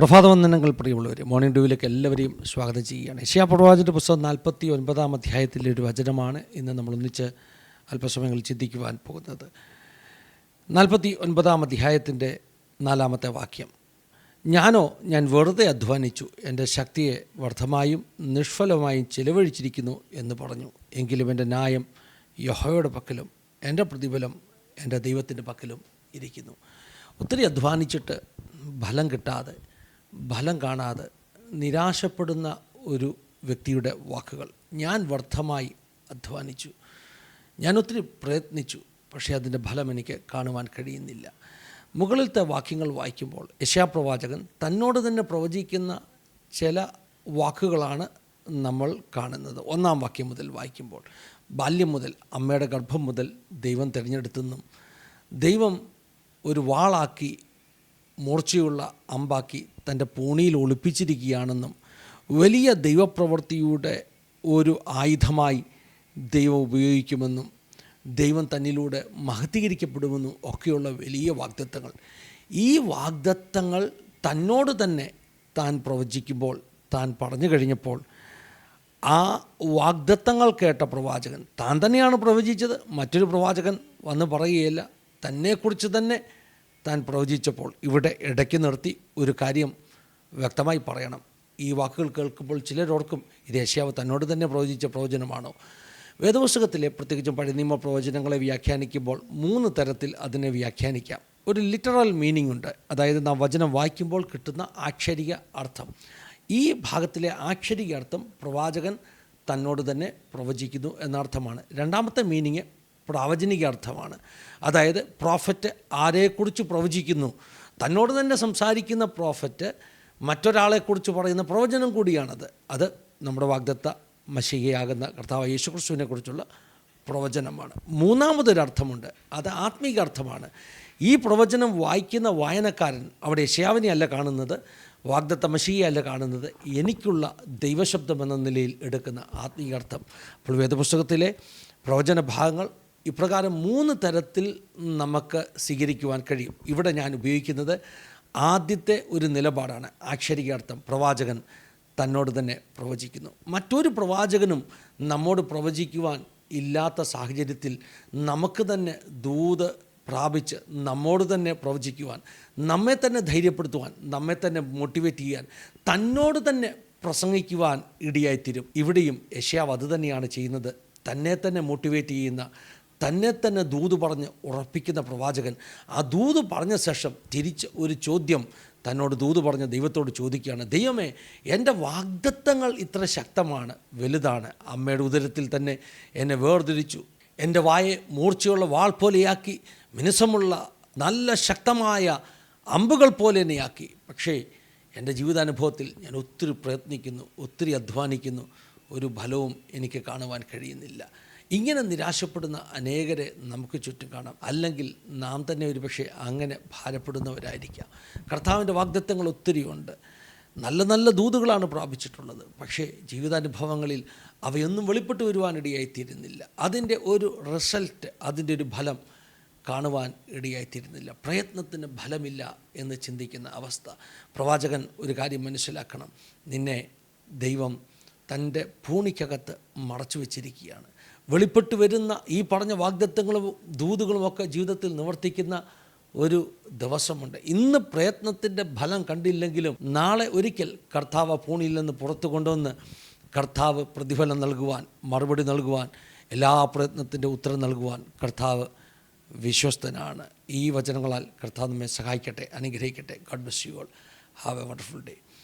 പ്രഭാതവന്ദനങ്ങൾ പ്രിയമുള്ളവർ മോർണിംഗ് ഡ്യൂവിലേക്ക് എല്ലാവരെയും സ്വാഗതം ചെയ്യുകയാണ്. ഏഷ്യാ പ്രവാചന്റെ പുസ്തകം നാൽപ്പത്തി ഒൻപതാം അധ്യായത്തിലെ ഒരു വചനമാണ് ഇന്ന് നമ്മൾ ഒന്നിച്ച് അല്പസമയങ്ങൾ ചിന്തിക്കുവാൻ പോകുന്നത്. നാൽപ്പത്തി ഒൻപതാം അധ്യായത്തിന്റെ നാലാമത്തെ വാക്യം. ഞാനോ ഞാൻ വെറുതെ അധ്വാനിച്ചു എന്റെ ശക്തിയെ വർദ്ധമായും നിഷ്ഫലമായും ചിലവഴിച്ചിരിക്കുന്നു എന്ന് പറഞ്ഞു. എങ്കിലും എന്റെ ന്യായം യഹോയുടെ പക്കലും എന്റെ പ്രതിഫലം എന്റെ ദൈവത്തിന്റെ പക്കലും ഇരിക്കുന്നു. ഒത്തിരി അധ്വാനിച്ചിട്ട് ഫലം കിട്ടാതെ ഫലം കാണാതെ നിരാശപ്പെടുന്ന ഒരു വ്യക്തിയുടെ വാക്കുകൾ ഞാൻ വർദ്ധമായി അധ്വാനിച്ചു. ഞാൻ ഒത്തിരി പ്രയത്നിച്ചു പക്ഷേ അതിന്റെ ഫലം എനിക്ക് കാണുവാൻ കഴിയുന്നില്ല. മുകളിലത്തെ വാക്യങ്ങൾ വായിക്കുമ്പോൾ യശാപ്രവാചകൻ തന്നോട് തന്നെ പ്രവചിക്കുന്ന ചില വാക്കുകളാണ് നമ്മൾ കാണുന്നത്. ഒന്നാം വാക്യം മുതൽ വായിക്കുമ്പോൾ ബാല്യം മുതൽ അമ്മയുടെ ഗർഭം മുതൽ ദൈവം തിരഞ്ഞെടുത്തെന്നും ദൈവം ഒരു വാളാക്കി മൂർച്ചയുള്ള അമ്പാക്കി തന്റെ പൂണിയിൽ ഒളിപ്പിച്ചിരിക്കുകയാണെന്നും വലിയ ദൈവപ്രവൃത്തിയുടെ ഒരു ആയുധമായി ദൈവം ഉപയോഗിക്കുമെന്നും ദൈവം തന്നിലൂടെ മഹത്തീകരിക്കപ്പെടുമെന്നും ഒക്കെയുള്ള വലിയ വാഗ്ദത്തങ്ങൾ. ഈ വാഗ്ദത്തങ്ങൾ തന്നോട് തന്നെ താൻ പ്രവചിക്കുമ്പോൾ താൻ പറഞ്ഞു കഴിഞ്ഞപ്പോൾ ആ വാഗ്ദത്തങ്ങൾ കേട്ട പ്രവാചകൻ താൻ തന്നെയാണ് പ്രവചിച്ചത്? മറ്റൊരു പ്രവാചകൻ വന്ന് പറയുകയില്ല തന്നെക്കുറിച്ച് തന്നെ താൻ പ്രവചിച്ചപ്പോൾ ഇവിടെ ഇടയ്ക്ക് നിർത്തി ഒരു കാര്യം വ്യക്തമായി പറയണം. ഈ വാക്കുകൾ കേൾക്കുമ്പോൾ ചിലരോർക്കും ഇത് ഏഷ്യാവ് തന്നോട് തന്നെ പ്രവചിച്ച പ്രവചനമാണോ? വേദപുസ്തകത്തിലെ പ്രത്യേകിച്ചും പഴയ നിയമ പ്രവചനങ്ങളെ വ്യാഖ്യാനിക്കുമ്പോൾ മൂന്ന് തരത്തിൽ അതിനെ വ്യാഖ്യാനിക്കാം. ഒരു ലിറ്ററൽ മീനിങ് ഉണ്ട്. അതായത് നാം വചനം വായിക്കുമ്പോൾ കിട്ടുന്ന ആക്ഷരിക അർത്ഥം. ഈ ഭാഗത്തിലെ ആക്ഷരിക അർത്ഥം പ്രവാചകൻ തന്നോട് തന്നെ പ്രവചിക്കുന്നു എന്നർത്ഥമാണ്. രണ്ടാമത്തെ മീനിങ് പ്രാവചനിക അർത്ഥമാണ് അതായത് പ്രോഫറ്റ് ആരെക്കുറിച്ച് പ്രവചിക്കുന്നു? തന്നോട് തന്നെ സംസാരിക്കുന്ന പ്രോഫറ്റ് മറ്റൊരാളെക്കുറിച്ച് പറയുന്ന പ്രവചനം കൂടിയാണത്. അത് നമ്മുടെ വാഗ്ദത്ത മഷികയാകുന്ന കർത്താവ് യേശുക്രിസ്തുവിനെ കുറിച്ചുള്ള പ്രവചനമാണ്. മൂന്നാമതൊരർത്ഥമുണ്ട്. അത് ആത്മീക അർത്ഥമാണ് ഈ പ്രവചനം വായിക്കുന്ന വായനക്കാരൻ അവിടെ യശയാവിനെ അല്ല കാണുന്നത് വാഗ്ദത്ത മഷികയല്ല കാണുന്നത്. എനിക്കുള്ള ദൈവശബ്ദം എന്ന നിലയിൽ എടുക്കുന്ന ആത്മീയാർത്ഥം അപ്പോൾ വേദപുസ്തകത്തിലെ പ്രവചന ഭാഗങ്ങൾ ഇപ്രകാരം മൂന്ന് തരത്തിൽ നമുക്ക് സ്വീകരിക്കുവാൻ കഴിയും. ഇവിടെ ഞാൻ ഉപയോഗിക്കുന്നത് ആദ്യത്തെ ഒരു നിലപാടാണ്. ആക്ഷരികാർത്ഥം പ്രവാചകൻ തന്നോട് തന്നെ പ്രവചിക്കുന്നു. മറ്റൊരു പ്രവാചകനും നമ്മോട് പ്രവചിക്കുവാൻ ഇല്ലാത്ത സാഹചര്യത്തിൽ നമുക്ക് തന്നെ ദൂത് പ്രാപിച്ച് നമ്മോട് തന്നെ പ്രവചിക്കുവാൻ നമ്മെ തന്നെ ധൈര്യപ്പെടുത്തുവാൻ നമ്മെ തന്നെ മോട്ടിവേറ്റ് ചെയ്യാൻ തന്നോട് തന്നെ പ്രസംഗിക്കുവാൻ ഇടിയായിത്തീരും. ഇവിടെയും യഷ്യാവ് അത് തന്നെയാണ് ചെയ്യുന്നത്. തന്നെ തന്നെ മോട്ടിവേറ്റ് ചെയ്യുന്ന തന്നെ തന്നെ ദൂത് പറഞ്ഞ് ഉറപ്പിക്കുന്ന പ്രവാചകൻ. ആ ദൂത് പറഞ്ഞ ശേഷം തിരിച്ച് ഒരു ചോദ്യം തന്നോട് ദൂത് പറഞ്ഞ ദൈവത്തോട് ചോദിക്കുകയാണ് ദൈവമേ എന്റെ വാഗ്ദത്തങ്ങൾ ഇത്ര ശക്തമാണ് വലുതാണ്. അമ്മയുടെ ഉദരത്തിൽ തന്നെ എന്നെ വേർതിരിച്ചു. എന്റെ വായെ മൂർച്ചയുള്ള വാൾ പോലെയാക്കി മിനുസമുള്ള നല്ല ശക്തമായ അമ്പുകൾ പോലെ എന്നെയാക്കി പക്ഷേ എന്റെ ജീവിതാനുഭവത്തിൽ ഞാൻ ഒത്തിരി പ്രയത്നിക്കുന്നു ഒത്തിരി അധ്വാനിക്കുന്നു. ഒരു ഫലവും എനിക്ക് കാണുവാൻ കഴിയുന്നില്ല. ഇങ്ങനെ നിരാശപ്പെടുന്ന അനേകരെ നമുക്ക് ചുറ്റും കാണാം. അല്ലെങ്കിൽ നാം തന്നെ ഒരുപക്ഷെ അങ്ങനെ ഭാരപ്പെടുന്നവരായിരിക്കാം. കർത്താവിന്റെ വാഗ്ദത്തങ്ങൾ ഒത്തിരിയുണ്ട് നല്ല നല്ല ദൂതുകളാണ് പ്രാപിച്ചിട്ടുള്ളത്. പക്ഷേ ജീവിതാനുഭവങ്ങളിൽ അവയൊന്നും വെളിപ്പെട്ട് വരുവാനിടയായിത്തീരുന്നില്ല. അതിന്റെ ഒരു റിസൾട്ട് അതിന്റെ ഒരു ഫലം കാണുവാൻ ഇടയായിത്തീരുന്നില്ല. പ്രയത്നത്തിന് ഫലമില്ല എന്ന് ചിന്തിക്കുന്ന അവസ്ഥ. പ്രവാചകൻ ഒരു കാര്യം മനസ്സിലാക്കണം. നിന്നെ ദൈവം തന്റെ ഭൂണിക്കകത്ത് മറച്ചു വച്ചിരിക്കുകയാണ് വെളിപ്പെട്ട് വരുന്ന ഈ പറഞ്ഞ വാഗ്ദത്തങ്ങളും ദൂതുകളുമൊക്കെ ജീവിതത്തിൽ നിവർത്തിക്കുന്ന ഒരു ദിവസമുണ്ട്. ഇന്ന് പ്രയത്നത്തിന്റെ ഫലം കണ്ടില്ലെങ്കിലും നാളെ ഒരിക്കൽ കർത്താവ് പൂണിയിൽ നിന്ന് പുറത്തു കൊണ്ടുവന്ന് കർത്താവ് പ്രതിഫലം നൽകുവാൻ മറുപടി നൽകുവാൻ എല്ലാ പ്രയത്നത്തിന്റെ ഉത്തരം നൽകുവാൻ കർത്താവ് വിശ്വസ്തനാണ്. ഈ വചനങ്ങളാൽ കർത്താവ് നമ്മെ സഹായിക്കട്ടെ അനുഗ്രഹിക്കട്ടെ. God bless you all have a wonderful day